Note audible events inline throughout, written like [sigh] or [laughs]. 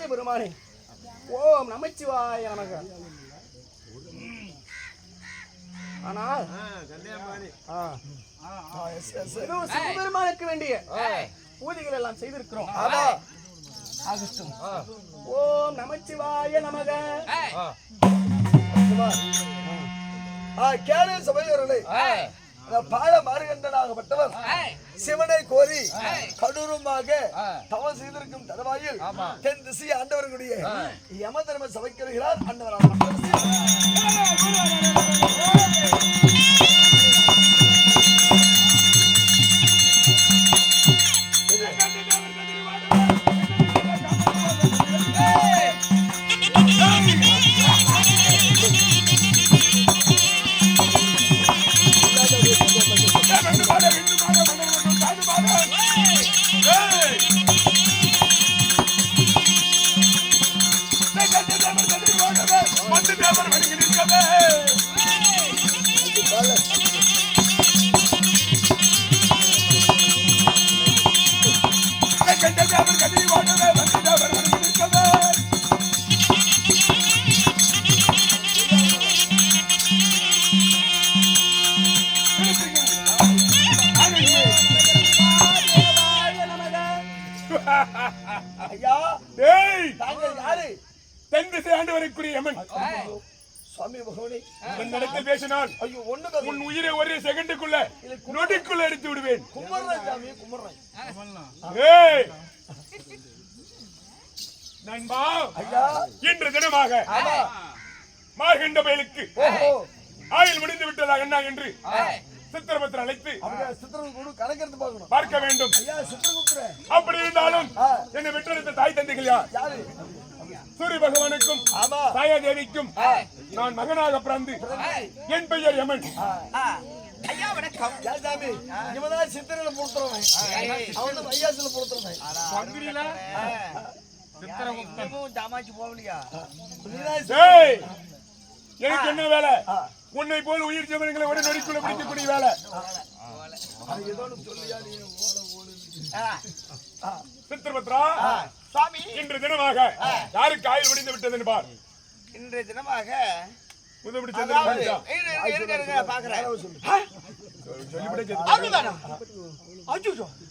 ராஜ பெருமானே ஓம் நமச்சிவாய நமக. ஆனால் சிவபெருமானுக்கு வேண்டிய பூஜைகள் எல்லாம் செய்திருக்கிறோம். ஆமா ஆகட்டும் ஓம் நமச்சிவாய நமக. ஆ, கேளு சபையோர்களே. பால மாறுகின்றனாகப்பட்டவர் சிவனை கோரி கடூரமாக தவம் செய்திருக்கும் தருவாயில் தென் திசை ஆண்டவர்களுடைய யம தர்ம சபைக்கு வருகிறார் நடத்தில் பேசினால் ஐயோ ஒண்ணு உன் உயிரை ஒரே செகண்டுக்குள்ள நொடிக்குள்ள எடுத்து விடுவேன் கும்பிடுறேன் சாமி கும்பிடுறேன் ஏய் நண்பா இன்று தினமாக மார்கண்ட பயலுக்கு ஓஹோ. ஆயுள் முடிந்து விட்டதாக என்ன என்று சித்திரபத்திரம் அழைத்து பார்க்க வேண்டும். அப்படி இருந்தாலும். என்னை பெற்றெடுத்த தாய் தந்தைகள் யார்? சூரிய பகவானுக்கும் தாயா தேவிக்கும் நான் மகனாக பிறந்து என் பெயர் யமன். ஐயா வணக்கம். இவன்தான் சித்திரையில பொறுத்துறவன் அவன் தான் வையாசில பொறுத்துறவன் ஜாமாச்சு போகலையா? எனக்கு என்ன வேலை. உன்னை போல் உயிர் ஜீவனங்களை உடனே நொடிக்குள்ள பிடிக்கக்கூடிய வேலை. அது ஏதோ ஒண்ணு சொல்லியா நீ ஓட ஓடு ஆ, சித்திரபத்ரா சுவாமி இன்று தினமாக யாருக்கு ஆயுள் முடிந்து விட்டதுன்னு பார். இன்றைய தினமாக அதாவது சந்திரன் பாக்குறேன். சொல்லிவிட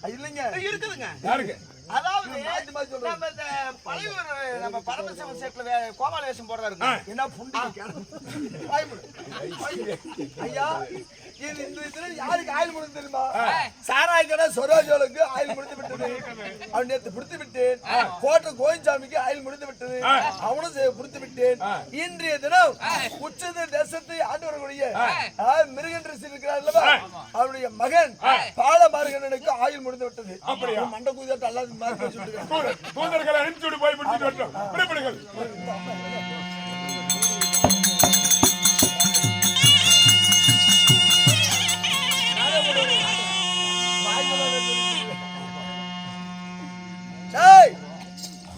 இல்லைங்க. இருக்குதுங்க. யாருக்கு? அதாவது. நம்ம இந்த பழையூர் நம்ம பரமசிவன் செட்ல கோபால வேஷம் போடுறாருங்க என்ன புண்டி. ஐயா இது இந்த இதுல யாருக்கு ஆயில் முடிந்து தெரியுமா? சாராய கடை சொரோஜோலுக்கு ஆயில் முடிந்து விட்டது. அவன் நேத்து பிடித்து விட்டேன். கோட்டை கோயின்சாமிக்கு ஆயில் முடிந்து விட்டது. அவனும் பிடித்து விட்டேன். இன்றைய தினம் உச்சத தேசத்தை ஆண்டு வரக்கூடிய மிருகன் இருக்கிறார் அல்லவா? அவருடைய மகன் பால மார்கனுக்கு ஆயில் முடிந்து விட்டது. மண்டை குதியாட்டு அல்லாத அனுப்பிச்சு விட்டு போய் வரட்டும்.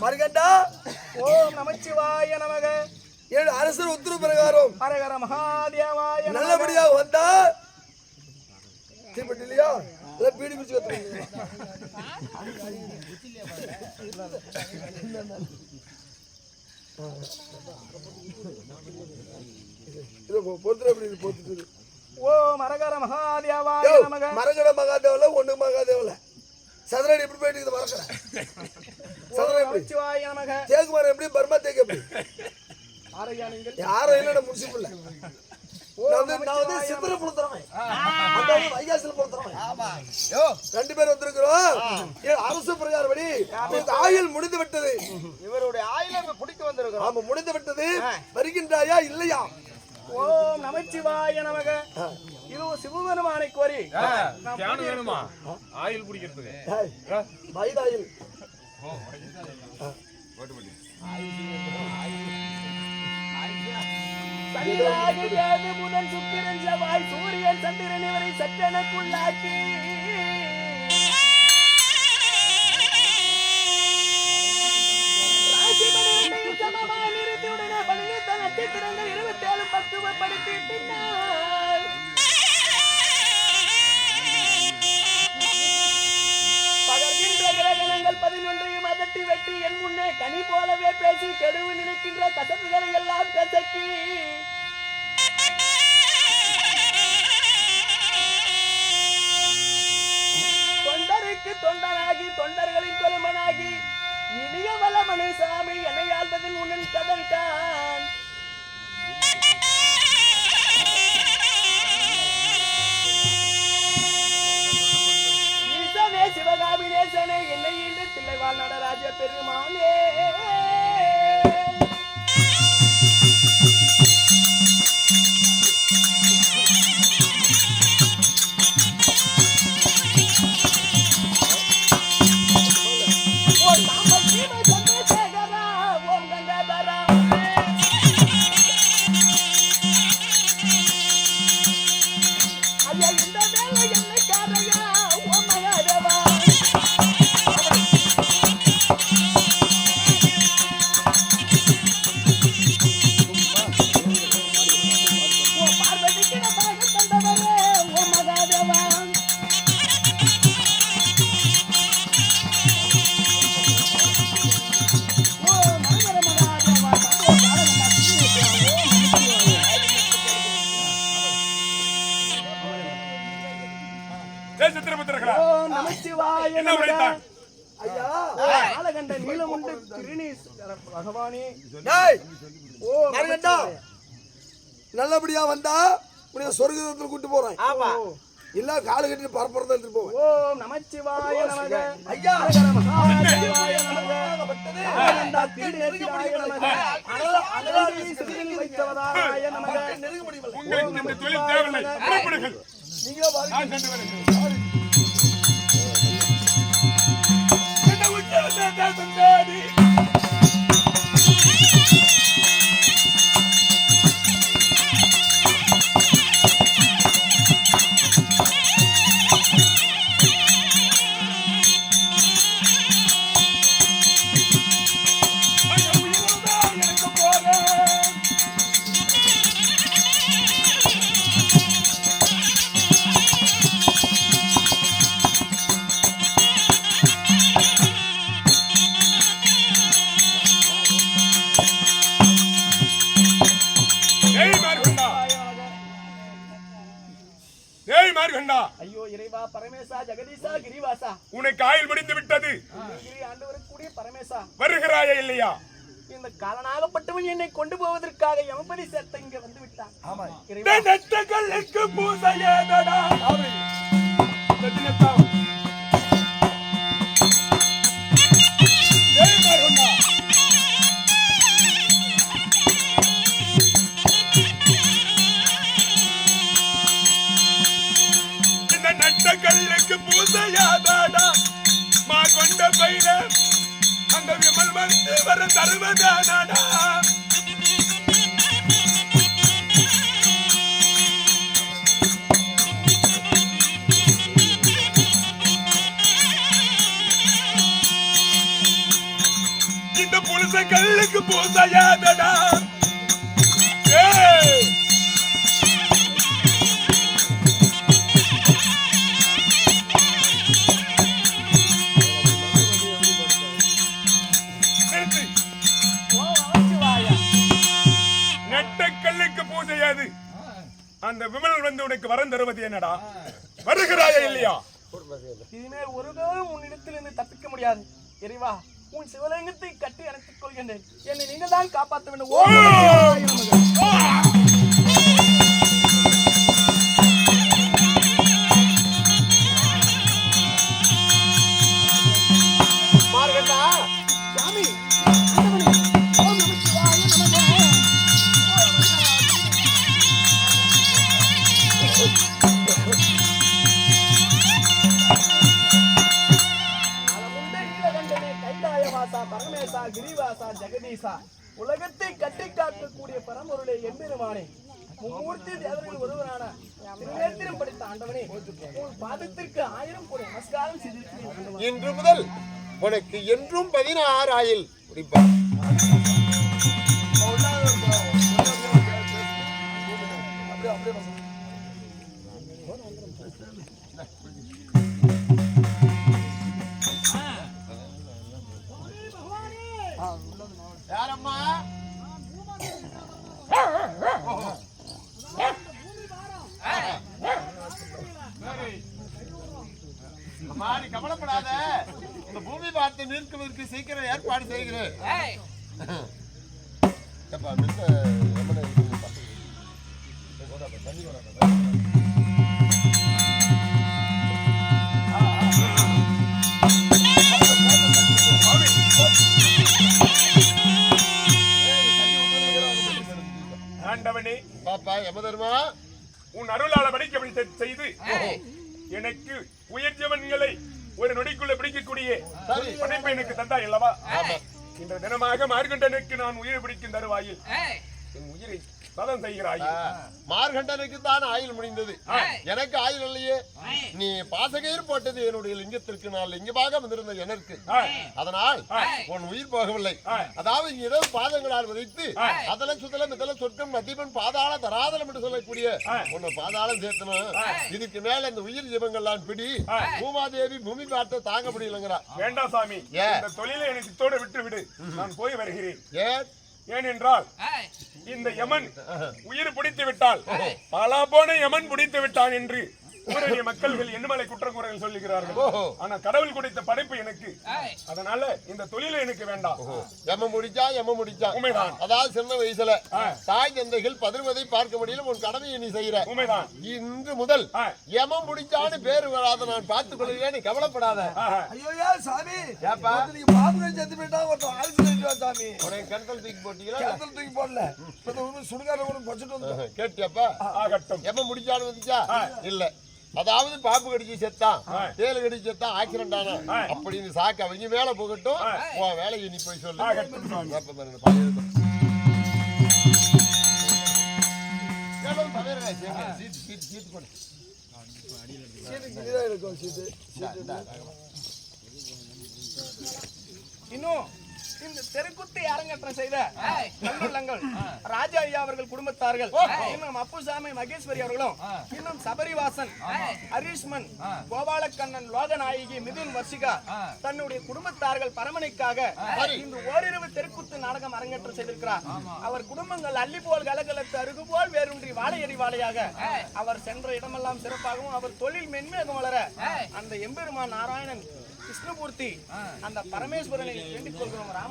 மர்கண்டா ஓம் நமச்சிவாய நமக. ஏழு அரசர் உத்தரவு பிரகாரம். ஹரஹர மகாதேவாய. நல்லபடியா வந்தா? தீப்பெட்டி இல்லையா? இல்ல பீடி குச்சி கத்துறீங்க இது பொறுத்துற பொறுத்துட்டு ஓம் ஹரஹர மகாதேவாய நமக. மரகட மகாதேவல ஒண்ணு மகாதேவல சதுரடி எப்படி போயிட்டு இருக்குது மரக்கடை சதுரம் ஓம் எப்படி? நமச்சிவாய நமக. தேக்குமாரம் எப்படி? பர்மா தேக்கு எப்படி? ஆரையா நீங்கள்? யாரும் ஆமா. யோ ரெண்டு பேர் வந்திருக்கிறோம். அரசு பிரகாரப்படி ஆயுள் முடிந்து விட்டது இவருடைய ஆயில பிடிக்க வந்திருக்கிறோம். ஆமா முடிந்து விட்டது வருகின்றாயா இல்லையா? ஓம் நமச்சிவாய நமக. இது சிவபெருமானை கோரி வேணுமா? ஆயுள் குடிக்கிறதுக்கு. தேதி புதன் சுக்கிரன் செவ்வாய் சூரியன் சந்திரன் இவரை சற்றெனக்குள்ளாக்கி ராசிபலனை சமமாய் நிறுத்தியுடனே பணியித்த நட்சத்திரங்கள் இருபத்தேழு பக்குவப்படுத்திட்டார் பகர்கின்ற கிரகணங்கள் பதினொன்றையும் அதட்டி வெட்டி என் முன்னே கனி போலவே பேசி கெடுவு நினைக்கின்ற கசப்புகளை எல்லாம் கசக்கி தொண்டருக்கு தொண்டனாகி தொண்டர்களின் தொழுமனாகி இனிய வளமனு சாமி என்னை ஆழ்வதில் உன்னன் கதறிட்டான். சிவகாமி என்னை ஈண்டு தில்லைவாழ் நடராஜ பெருமானே காலகண்ட [laughs] நீலமுண்டு திருநீஸ்வர பகவானே? டேய்! ஓ மரகண்டா நல்லபடியா வந்தா உன்னை சொர்க்கத்துல கூட்டு போறேன். ஆமா. இல்ல காலு கட்டிட்டு பரப்புறத எடுத்துட்டு போவேன் ஓம் நமச்சிவாய நமக. ஐயா மகாதேவாய நமக காலகண்டா திருநீஸ்வராய நமக. அனலாதி சிறுவில் வைத்தவதாய நமக. நெருங்க முடியவில்லை. உங்களுக்கு இந்த தொழில் தேவையில்லை. புறப்படுங்கள். நீங்க பாருங்க நான் சென்று வருகிறேன் as a daddy. பரமேசா ஜெகதீசா கிரிவாசா. உனக்கு ஆயுள் முடிந்து விட்டது. கிரி ஆண்டு வரக்கூடிய பரமேசா. வருகிறாயா இல்லையா? இந்த காலனாகப்பட்டவன் என்னை கொண்டு போவதற்காக யமபதி சேர்த்த இங்க வந்து விட்டான். ஆமா பூசையேதடா ரத்தினத்தாம். அந்த பையில அந்த விமல் வந்து வர தருவதானா இந்த புலிச கல்லுக்கு பூசையாதடா. உனக்கு வரம் தருவது என்னடா? வருகிறாயா இல்லையா? இனிமேல் ஒரு காலம் உன்னிடத்திலிருந்து தப்பிக்க முடியாது. இறைவா உன் சிவலிங்கத்தை கட்டி அணைத்துக் கொள்கின்றேன். என்னை நீங்கள் தான் காப்பாற்ற வேண்டும். ஜெகதீசா உலகத்தை கட்டி காக்கக்கூடிய பரம்பொருளே எம்பெருமானே மும்மூர்த்தி தேவர்கள் ஒருவரான திருநேத்திரம் படித்த ஆண்டவனே உன் பாதத்திற்கு ஆயிரம் கோடி நமஸ்காரம் செய்திருக்கிறேன். இன்று முதல் உனக்கு என்றும் பதினாறு ஆயில் முடிப்பார் அப்படியே நிற்குவதற்கு சீக்கிரம் ஏற்பாடு செய்கிறேன். மித்த. ஆண்டவனே பாப்பா யமதர்மா உன் அருளால படிக்க செய்து. எனக்கு உயர் ஜீவன்களை ஒரு நொடிக்குள்ள பிடிக்கக்கூடிய. படைப்பை எனக்கு தந்தா அல்லவா? இந்த தினமாக மார்கண்டனுக்கு நான் உயிர் பிடிக்கும் தருவாயில். என் உயிரை சதம் செய்கிறாய். மார்கண்டனுக்கு தான் ஆயுள் முடிந்தது. எனக்கு ஆயுள் இல்லையே. நீ பாசகயிறு போட்டது என்னுடைய லிங்கத்திற்கு நான் லிங்கமாக வந்திருந்த எனக்கு. அதனால் உன் உயிர் போகவில்லை. அதாவது இரவு பாதங்களால் விதைத்து அதல சுதல மிதல சொர்க்கம் மத்தியமன் பாதாள தராதலம் என்று சொல்லக்கூடிய உன்னை பாதாளம் சேர்த்தணும் இதுக்கு மேல இந்த உயிர் ஜீவங்கள்லாம் பிடி பூமாதேவி பூமி பார்த்து தாங்க முடியலங்கிறா. வேண்டாம் சாமி? இந்த தொழிலை எனக்கு விட்டு விடு நான் போய் வருகிறேன். ஏன்? ஏனென்றால் இந்த யமன் உயிர் பிடித்து விட்டால் பல போன யமன் பிடித்து விட்டான் என்று ஊரடிய மக்கள்கள் என்னமலை குற்றங்குறைகள் சொல்லுகிறார்கள். ஆனா கடவுள் கொடுத்த படைப்பு எனக்கு. அதனால இந்த தொழிலை எனக்கு வேண்டாம். எம்ம முடிச்சா எம்ம முடிச்சா. உண்மைதான். அதாவது சின்ன வயசுல தாய் தந்தைகள் பதறுவதை பார்க்க முடியல உன் கடமையை நீ செய்யற. உண்மைதான். இன்று முதல் ஆ. எமன் முடிச்சான்னு பேரு வராத நான் பார்த்துக் கொள்கிறேன் நீ கவலைப்படாத. ஐயோ சாமி. ஏப்பா? நீங்க கடிச்சு செத்து போயிட்டா ஒருத்தன் கழிச்சுவா சாமி. உனக்கு கண்கள் தூக்கி போட்டீங்களா? கிணத்துல தூக்கி போடல. இப்ப சுடுகாடு கூட படிச்சுட்டு வந்தோம் கேட்டியாப்பா? ஆகட்டும். எமன் முடிச்சான்னு வந்துச்சா? இல்ல. அதாவது பாம்பு கடிச்சு செத்தான். தேல் கடிச்சு செத்தான் ஆக்சிடென்ட் ஆனா. அப்படின்னு சாக்கு அவங்க மேல போகட்டும். உன் வேலையை நீ போய் சொல்லு. இன்னும். இந்த தெருக்குத்தி அரங்கேற்றம் செய்த நல்லுள்ளங்கள் ராஜா ஐயா அவர்கள் குடும்பத்தார்கள் இன்னும் அப்புசாமி மகேஸ்வரி அவர்களும் இன்னும் சபரிவாசன் ஹரீஷ்மன் கோபாலக்கண்ணன் லோகநாயகி மிதுன் வர்ஷிகா தன்னுடைய குடும்பத்தார்கள் பரமனைக்காக இந்த ஓரிரவு தெருக்குத்து நாடகம் அரங்கேற்றம் செய்திருக்கிறார். அவர் குடும்பங்கள் அள்ளி போல் கலகலத்து அருகு போல் வேரூன்றி வாழையடி வாழையாக அவர் சென்ற இடமெல்லாம் சிறப்பாகவும் அவர் தொழில் மென்மேகம் வளர அந்த எம்பெருமான் நாராயணன் கிருஷ்ணமூர்த்தி அந்த பரமேஸ்வரனை வேண்டிக் கொள்கிறோம் இன்னும்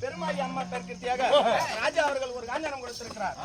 பெருமாள் அம்மா பெருக்கிருத்தியாக ராஜா அவர்கள் ஒரு காஞ்சானம் கொடுத்திருக்கிறார்.